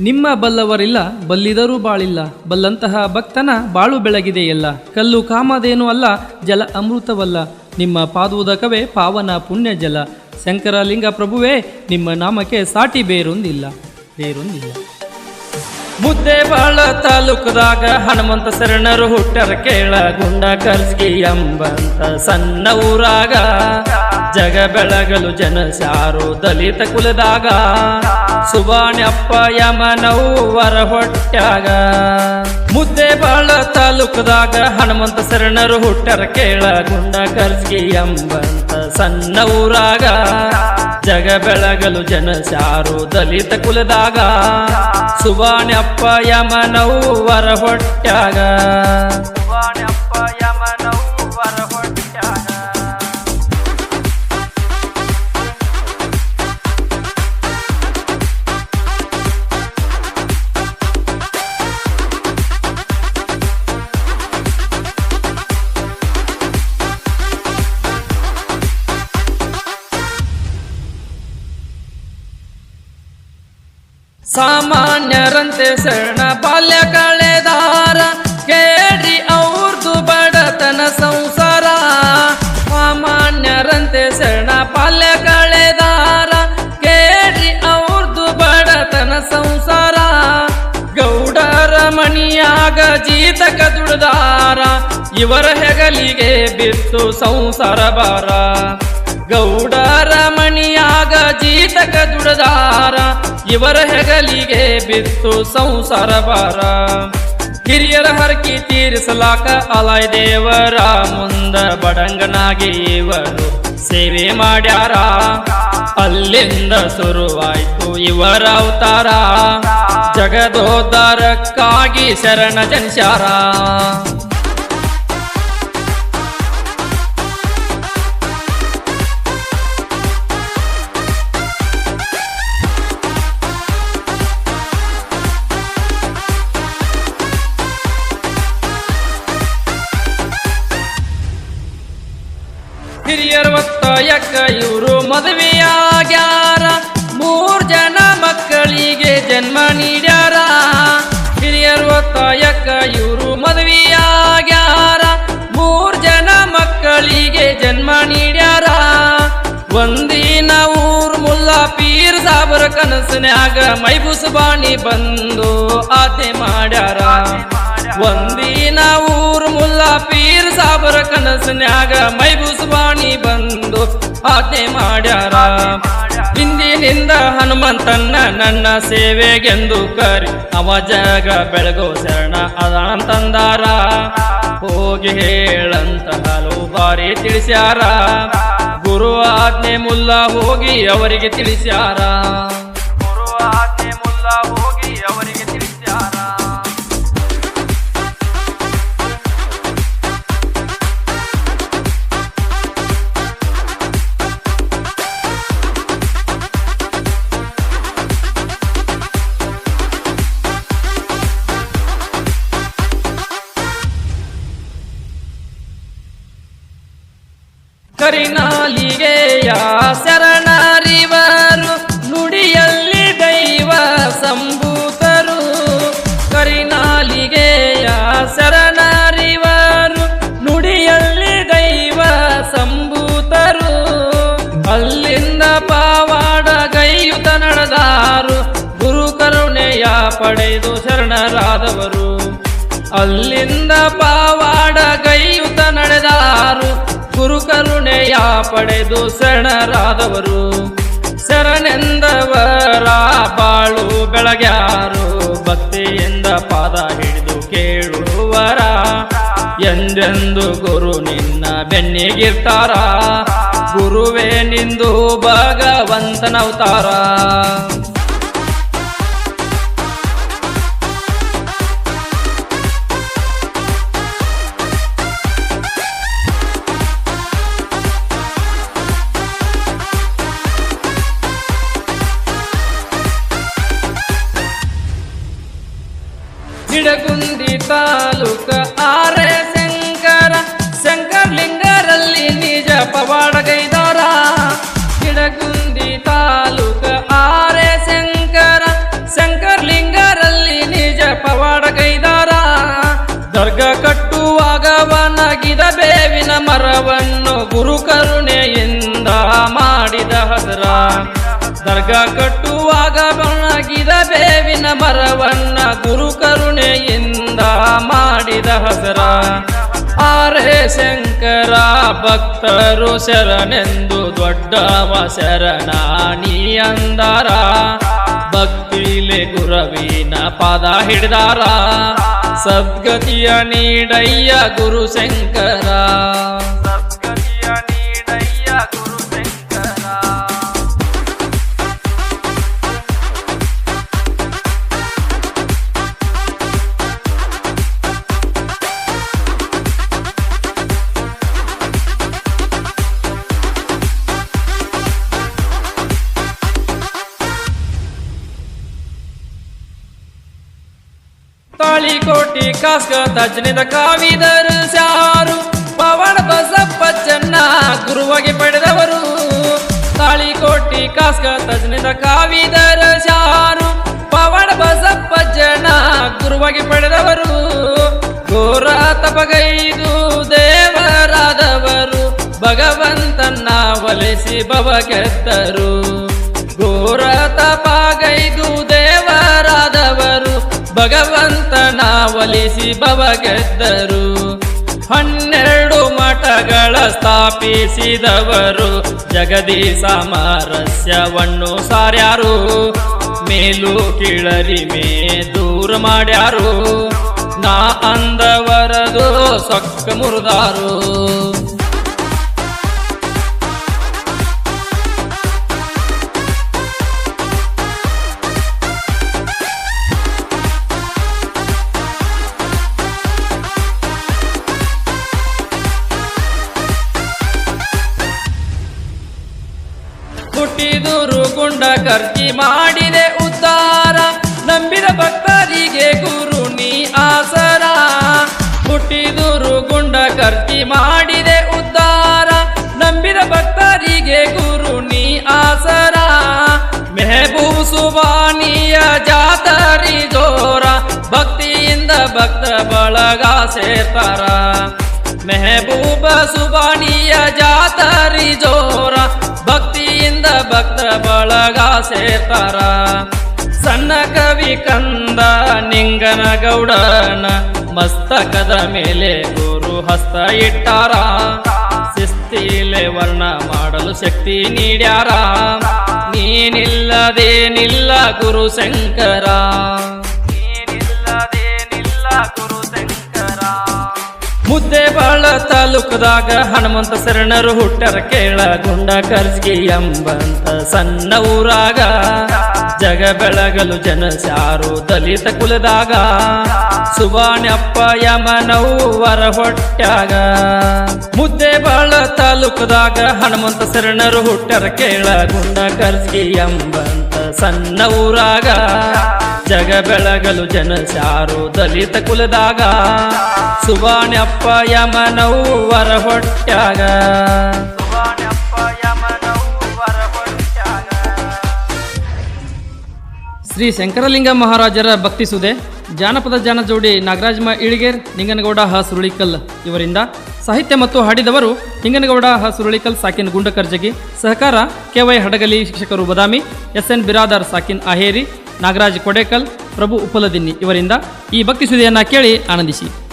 ನಿಮ್ಮ ಬಲ್ಲವರಿಲ್ಲ, ಬಲ್ಲಿದರೂ ಬಾಳಿಲ್ಲ, ಬಲ್ಲಂತಹ ಭಕ್ತನ ಬಾಳು ಬೆಳಗಿದೆಯಲ್ಲ. ಕಲ್ಲು ಕಾಮದೇನು ಅಲ್ಲ, ಜಲ ಅಮೃತವಲ್ಲ. ನಿಮ್ಮ ಪಾದೋದಕವೇ ಪಾವನ ಪುಣ್ಯ ಜಲ ಶಂಕರಲಿಂಗ ಪ್ರಭುವೇ ನಿಮ್ಮ ನಾಮಕ್ಕೆ ಸಾಟಿ ಬೇರೊಂದಿಲ್ಲ ಬೇರೊಂದಿಲ್ಲ. ಮುದ್ದೆ ಬಾಳ ತಾಲೂಕದಾಗ ಹನುಮಂತ ಶರಣರು ಹುಟ್ಟರ ಕೇಳ ಗುಂಡ ಕರ್ಸ್ಗಿ ಎಂಬಂತ ಸಣ್ಣ ಊರಾಗ. ಜಗ ಬೆಳಗಲು ಜನ ಸಾರು ದಲಿತ ಕುಲದಾಗ. ಸುಬಾಣ್ಯಪ್ಪ ಯಮನವ್ವರ ಹೊಟ್ಯಾಗ ಮುದ್ದೆ ಬಾಳ ತಾಲೂಕದಾಗ ಹನುಮಂತ ಶರಣರು ಹುಟ್ಟರ ಕೇಳ ಗುಂಡ ಕರ್ಜಿ ಎಂಬಂತ ಸಣ್ಣ ಊರಾಗ. ಜಗ ಬೆಳಗಲು ಜನ ಸಾರು ದಲಿತ ಕುಲದಾಗ. ಸುಬಾಣ್ಯಪ್ಪ ಯಮನವ್ವರ ಹೊಟ್ಯಾಗ ಸಾಮಾನ್ಯರಂತೆ ಶರಣ ಬಾಲ್ಯ ಕಳೆದಾರ ಕೇಳಿ ಅವ್ರದು ಬಡತನ ಸಂಸಾರ. ಸಾಮಾನ್ಯರಂತೆ ಶರಣ ಬಾಲ್ಯ ಕಳೆದಾರ ಕೇಳಿ ಅವ್ರದು ಬಡತನ ಸಂಸಾರ. ಗೌಡರ ಮಣಿಯಾಗ ಜೀತಕ ದುಡ್ದಾರ. ಇವರ ಹೆಗಲಿಗೆ ಬಿತ್ತು ಸಂಸಾರ ಬಾರ ಗೌಡರ ಮಣಿಯಾಗ ಇವರ ಹೆಗಲಿಗೆ ಬಿತ್ತು ಸಂಸಾರ ಬಾರ ಹಿರಿಯರ ಹರಕಿ ತೀರಿಸಲಾಕ ಅಲಾಯ್ ದೇವರ ಮುಂದ ಬಡಂಗನಾಗಿ ಇವರು ಸೇವೆ ಮಾಡ್ಯಾರ. ಅಲ್ಲಿಂದ ಶುರುವಾಯ್ತು ಇವರ ಅವತಾರ. ಜಗದೋದ್ಧಾರಕ್ಕಾಗಿ ಶರಣ ಜನಿಸ್ಯಾರ. ಮದುವೆಯಾಗ್ಯಾರ ಮೂರ್ ಜನ ಮಕ್ಕಳಿಗೆ ಜನ್ಮ ನೀಡ್ಯಾರ. ಹಿರಿಯರು ಒತ್ತಾಯಕ್ಕ ಇವರು ಮದುವೆಯಾಗ್ಯಾರ ಮೂರ್ ಜನ ಮಕ್ಕಳಿಗೆ ಜನ್ಮ ನೀಡ್ಯಾರ. ಒಂದಿನ ಊರ್ ಮುಲ್ಲಾ ಪೀರ್ ಸಾಬರ ಕನಸನ್ಯಾಗ ಮೈಬುಸುಬಾಣಿ ಬಂದು ಆತೆ ಮಾಡ್ಯಾರ. ಒಂದಿನ ಊರ್ ಮುಲ್ಲಾ ಪೀರ್ ಸಾಬರ ಕನಸನ್ಯಾಗ ಮೈಬುಸುಬಾಣಿ ಬಂದು ಆಜ್ಞೆ ಮಾಡ್ಯಾರ. ಹಿಂದಿನಿಂದ ಹನುಮಂತನ್ನ ನನ್ನ ಸೇವೆಗೆಂದು ಕರಿ, ಅವ ಜಗ ಬೆಳಗೋ ಶರಣ ಅದಂತಂದಾರ ಹೋಗಿ ಹೇಳಂತ ಹಲವು ಬಾರಿ ತಿಳಿಸ್ಯಾರ. ಗುರು ಆಜ್ಞೆ ಮುಲ್ಲ ಹೋಗಿ ಅವರಿಗೆ ತಿಳಿಸ್ಯಾರ. ಗುರು ಆಜ್ಞೆ ಮುಲ್ಲ ಪಡೆದು ಶರಣರಾದವರು. ಅಲ್ಲಿಂದ ಪಾವಾಡ ಕೈಯುತ ನಡೆದಾರು ಗುರುಕರುಣೆಯ ಪಡೆದು ಶರಣರಾದವರು. ಶರಣೆಂದವರ ಬಾಳು ಬೆಳಗ್ಯಾರು. ಭಕ್ತಿಯಿಂದ ಪಾದ ಹಿಡಿದು ಕೇಳುವರ. ಎಂದೆಂದು ಗುರು ನಿನ್ನ ಬೆನ್ನಿಗಿರ್ತಾರ. ಗುರುವೇ ನಿಂದು ಭಗವಂತನವತಾರ. ತಾಲೂಕ ಆರೆ ಶಂಕರ ಶಂಕರ ಶಂಕರ್ಲಿಂಗರಲ್ಲಿ ನಿಜ ಪವಾಡಗೈದಾರ ಗಿಡಗುಂದಿ ತಾಲೂಕ ಆರೆ ಶಂಕರ, ಶಂಕರ್ಲಿಂಗರಲ್ಲಿ ನಿಜ ಪವಾಡಗೈದಾರ ದರ್ಗ ಕಟ್ಟುವಾಗ ಕಟ್ಟುವಾಗವನಾಗಿದ ಬೇವಿನ ಮರವನ್ನು ಗುರು ಕರುಣೆಯಿಂದ ಮಾಡಿದ ಹಸರ ದರ್ಗ ಕಟ್ಟುವಾಗ ಬಣಗಿದ ಬೇವಿನ ಮರವನ್ನ ಗುರು ಕರುಣೆಯಿಂದ ಹಸರ. ಆರೇ ಶಂಕರ ಭಕ್ತರು ಶರಣೆಂದು ದೊಡ್ಡವ ಶರಣಾನಿ ಅಂದಾರ. ಭಕ್ತಿಲೆ ಗುರವಿನ ಪಾದ ಹಿಡಿದಾರ. ಸದ್ಗತಿಯ ನೀಡಯ್ಯ ಗುರು ಶಂಕರ. ತಾಳಿಕೋಟಿ ಕಾಸ್ಕ ತಜ್ಞದ ಕಾವಿದರು ಸಾರು, ಪವನ ಬಸಪ್ಪ ಚೆನ್ನ ಗುರುವಾಗಿ ಪಡೆದವರು. ತಾಳಿಕೋಟಿ ಕಾಸ್ಕ ತಜ್ಞದ ಕಾವಿದರು ಸಾರು, ಪವನ ಬಸಪ್ಪ ಜನ ಗುರುವಾಗಿ ಪಡೆದವರು. ಘೋರ ತಪಗೈದು ದೇವರಾದವರು ಭಗವಂತನ ಒಲಿಸಿ ಬವ ಗೆದ್ದರು ಘೋರ ಭಗವಂತನ ಒಲಿಸಿ ಬವ ಗೆದ್ದರು ಹನ್ನೆರಡು ಮಠಗಳ ಸ್ಥಾಪಿಸಿದವರು ಜಗದಿ ಸಾಮರಸ್ಯವನ್ನು ಸಾರ್ಯಾರು. ಮೇಲು ಕೀಳರಿಮೆ ದೂರ ಮಾಡ್ಯಾರು. ನಾ ಅಂದವರದು ಸೊಕ್ಕ ಮುರಿದಾರು. ಗುಂಡ ಖರ್ಚಿ ಮಾಡಿದೆ ಉದ್ಧಾರ ನಂಬಿದ ಭಕ್ತರಿಗೆ ಗುರು ನೀ ಆಸರ. ಹುಟ್ಟಿದುರು ಗುಂಡ ಖರ್ಚಿ ಮಾಡಿದೆ ಉದ್ಧಾರ ನಂಬಿದ ಭಕ್ತರಿಗೆ ಗುರು ನೀ ಆಸರ. ಮೆಹಬೂಬ್ ಸುಬಾನಿಯ ಜಾತರಿ ಜೋರ. ಭಕ್ತಿಯಿಂದ ಭಕ್ತ ಬಳಗ ಸೇರ್ತಾರ. ಮೆಹಬೂಬ ಸುಬಾನಿಯ ಜಾತರಿ ಜೋರ. ಸೇರ್ತಾರ ಸಣ್ಣ ಕವಿ ಕಂದ ನಿಂಗನ ಗೌಡನ ಮಸ್ತಕದ ಮೇಲೆ ಗುರು ಹಸ್ತ ಇಟ್ಟಾರ. ಶಿಸ್ತಿಲೆ ವರ್ಣ ಮಾಡಲು ಶಕ್ತಿ ನೀಡ್ಯಾರ. ನೀನಿಲ್ಲದೇನಿಲ್ಲ ಗುರು ಶಂಕರ. ತಾಲೂಕದಾಗ ಹನುಮಂತ ಶರಣರು ಹುಟ್ಟರ ಕೇಳ ಗುಂಡ ಕರ್ಜಗಿ ಎಂಬಂತ ಸಣ್ಣ ಊರಾಗ. ಜಗ ಬೆಳಗಲು ಜನ ಸಾರು ದಲಿತ ಕುಲದಾಗ. ಸುಬಾಣಪ್ಪ ಯಮನವು ವರ ಹೊಟ್ಟಾಗ ಮುದ್ದೆ ಬಾಳ ತಾಲೂಕದಾಗ ಹನುಮಂತ ಶರಣರು ಹುಟ್ಟರ ಕೇಳ ಗುಂಡ ಕರ್ಜಗಿ ಎಂಬಂತ ಸಣ್ಣ ಊರಾಗ ಜಗ ಬೆಳಗಲು ಜನಸಾರು ದಲಿತ ಕುಲದಾಗ. ಸುಬಾನಪ್ಪ ಯಮನವ್ವರ ಹೊಟ್ಯಾಗ ಶ್ರೀ ಶಂಕರಲಿಂಗ ಮಹಾರಾಜರ ಭಕ್ತಿ ಸುದೆ, ಜಾನಪದ ಜಾನ ಜೋಡಿ ನಾಗರಾಜ್ಮ ಇಳಿಗೇರ್, ನಿಂಗನಗೌಡ ಹ. ಸುರುಳಿಕಲ್ ಇವರಿಂದ. ಸಾಹಿತ್ಯ ಮತ್ತು ಹಾಡಿದವರು ನಿಂಗನಗೌಡ ಹ. ಸುರುಳಿಕಲ್ ಸಾಕಿನ್ ಗುಂಡಕರ್ಜಗಿ, ಸಹಕಾರ ಕೆ ವೈ ಹಡಗಲಿ ಶಿಕ್ಷಕರು ಬದಾಮಿ ಎಸ್ ಎನ್ ಬಿರಾದಾರ್ ಸಾಕಿನ್ ಅಹೇರಿ, ನಾಗರಾಜ್ ಕೊಡೇಕಲ್, ಪ್ರಭು ಉಪಲದಿನ್ನಿ ಇವರಿಂದ. ಈ ಭಕ್ತಿ ಸುದೆಯನ್ನ ಕೇಳಿ ಆನಂದಿಸಿ.